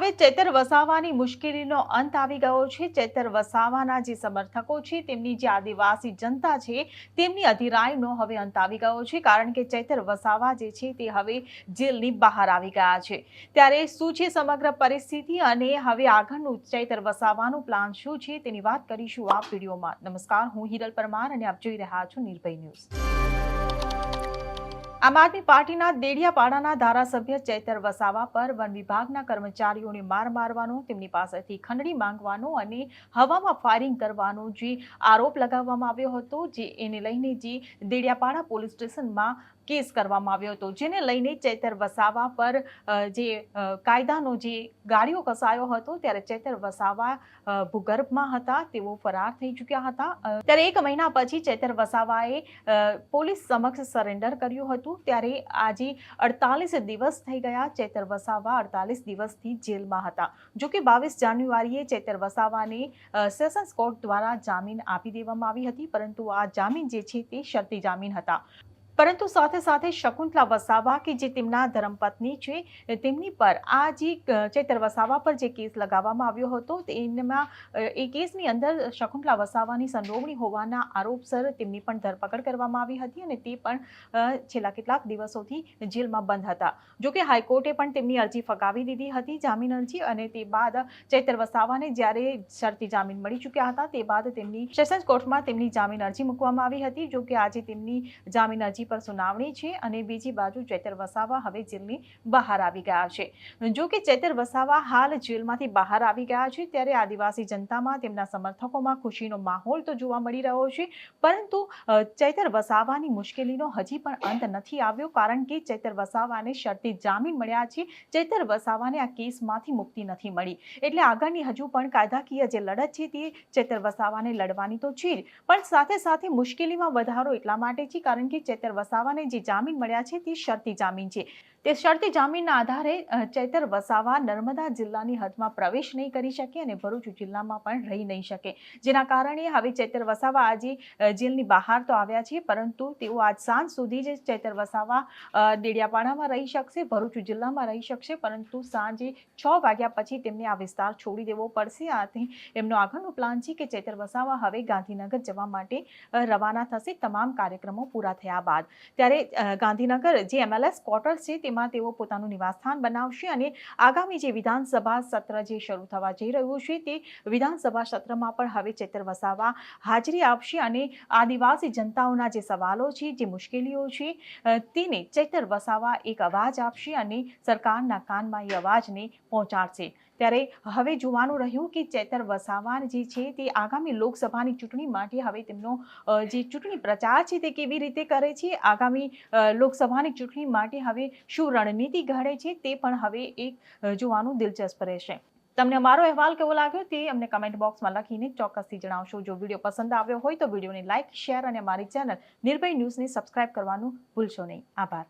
હવે ચેતર વસાવાની મુશ્કેલીનો અંત આવી ગયો છે. ચેતર વસાવાના જે સમર્થકો છે, તેમની જે આદિવાસી જનતા છે, તેમની અધિરાયનો હવે અંત આવી ગયો છે. કારણ કે ચેતર વસાવા જે છે, તે હવે જેલની બહાર આવી ગયા છે. ત્યારે શું છે સમગ્ર પરિસ્થિતિ અને હવે આગળનું ચેતર વસાવાનું પ્લાન શું છે, તેની વાત કરીશું આ વિડીયોમાં. નમસ્કાર, હું હિરલ પરમાર અને આપ જોઈ રહ્યા છો નિર્ભય ન્યૂઝ. આમ આદમી પાર્ટીના દેડિયાપાડાના ધારાસભ્ય ચૈતર વસાવા પર વન વિભાગના કર્મચારીઓને માર મારવાનો, તેમની પાસેથી ખંડણી માંગવાનો અને હવામાં ફાયરિંગ કરવાનો જે આરોપ લગાવવામાં આવ્યો હતો, જે એને લઈને જે દેડિયાપાડા પોલીસ સ્ટેશનમાં કેસ કરવામાં આવ્યો હતો, જેને લઈને ચેતર વસાવા પર જે કાયદાનો જે ગાડીઓ કસાયો હતો ત્યારે ચેતર વસાવા ભૂગર્ભમાં હતા, તેઓ ફરાર થઈ ચૂક્યા હતા. ત્યારે એક મહિના પછી ચેતર વસાવાએ પોલીસ સમક્ષ સરેન્ડર કર્યું હતું. ત્યારે આજે અડતાલીસ દિવસ થઈ ગયા ચેતર વસાવા અડતાલીસ દિવસથી જેલમાં હતા. જો કે બાવીસ જાન્યુઆરીએ ચેતર વસાવાને સેશન્સ કોર્ટ દ્વારા જામીન આપી દેવામાં આવી હતી, પરંતુ આ જામીન જે છે તે શરતી જામીન હતા. પરંતુ સાથે સાથે શકુંતલા વસાવા, કે જે તેમના ધર્મપત્ની છે તેમની પર આ જે ચૈતર વસાવા પર જે કેસ લગાવવામાં આવ્યો હતો તેમાં એ કેસની અંદર શકુંતલા વસાવાની સંડોવણી હોવાના આરોપસર તેમની પણ ધરપકડ કરવામાં આવી હતી અને તે પણ છેલ્લા કેટલાક દિવસોથી જેલમાં બંધ હતા. જો કે હાઈકોર્ટે પણ તેમની અરજી ફગાવી દીધી હતી જામીન અરજી અને તે બાદ ચૈતર વસાવાને જ્યારે શરતી જામીન મળી ચૂક્યા હતા, તે બાદ તેમની સેશન્સ કોર્ટમાં તેમની જામીન અરજી મૂકવામાં આવી હતી. જોકે આજે તેમની જામીન અરજી પર સુનાવણી છે અને બીજી બાજુ ચૈતર વસાવા હવે જેલની બહાર આવી ગયા છે. જો કે ચૈતર વસાવા હાલ જેલમાંથી બહાર આવી ગયા છે, ત્યારે આદિવાસી જનતામાં તેમના સમર્થકોમાં ખુશીનો માહોલ તો જોવા મળી રહ્યો છે, પરંતુ ચૈતર વસાવાની મુશ્કેલીનો હજી પણ અંત નથી આવ્યો, કારણ કે ચૈતર વસાવાને શરતી જામીન મળ્યા છે, ચૈતર વસાવાને આ કેસમાંથી મુક્તિ નથી મળી. એટલે આગળની હજુ પણ કાયદાકીય જે લડત છે તે ચૈતર વસાવાને લડવાની તો છે પણ સાથે સાથે મુશ્કેલીમાં વધારો એટલા માટે છે, કારણ કે ચૈતર વસાવાને જે જામીન મળ્યા છે તે શરતી જામીન છે. તે શરતી જામીનના આધારે ચૈતર વસાવા નર્મદા જિલ્લાની હદમાં પ્રવેશ નહીં કરી શકે અને ભરૂચ જિલ્લામાં પણ રહી નહીં શકે. જેના કારણે હવે ચૈતર વસાવા આજે જેલની બહાર તો આવ્યા છે, પરંતુ તેઓ આજ સાંજ સુધી જ ચૈતર વસાવા દેડિયાપાડામાં રહી શકશે, ભરૂચ જિલ્લામાં રહી શકશે, પરંતુ સાંજે છ વાગ્યા પછી તેમને આ વિસ્તાર છોડી દેવો પડશે. આથી એમનો આગળનો પ્લાન છે કે ચૈતર વસાવા હવે ગાંધીનગર જવા માટે રવાના થશે. તમામ કાર્યક્રમો પૂરા થયા બાદ. ત્યારે ગાંધીનગર જે એમએલએસ ક્વાર્ટર્સ છે તેમાં તેઓ પોતાનું નિવાસસ્થાન બનાવશે અને આગામી જે વિધાનસભા સત્ર જે શરૂ થવા જઈ રહ્યું છે તે વિધાનસભા સત્રમાં પણ હવે ચેતર વસાવા હાજરી આપશે અને આદિવાસી જનતાઓના જે સવાલો છે, જે મુશ્કેલીઓ છે તેને ચેતર વસાવા એક અવાજ આપશે અને સરકારના કાનમાં એ અવાજને પહોંચાડશે. ત્યારે હવે જોવાનું રહ્યું કે ચેતર વસાવા જે છે તે આગામી લોકસભાની ચૂંટણી માટે હવે તેમનો જે ચૂંટણી પ્રચાર છે તે કેવી રીતે કરે છે? આગામી લોકસભાની ચૂંટણી માટે હવે શું રણનીતિ ઘડે છે તે પણ હવે એક જોવાનું દિલચસ્પ રહેશે. તમને અમારો અહેવાલ કેવો લાગ્યો તે અમને કમેન્ટ બોક્સમાં લખીને ચોક્કસથી જણાવશો. જો વીડિયો પસંદ આવ્યો હોય તો વિડીયોને લાઇક શેર અને અમારી ચેનલ નિર્ભય ન્યૂઝને સબસ્ક્રાઇબ કરવાનું ભૂલશો નહીં. આભાર.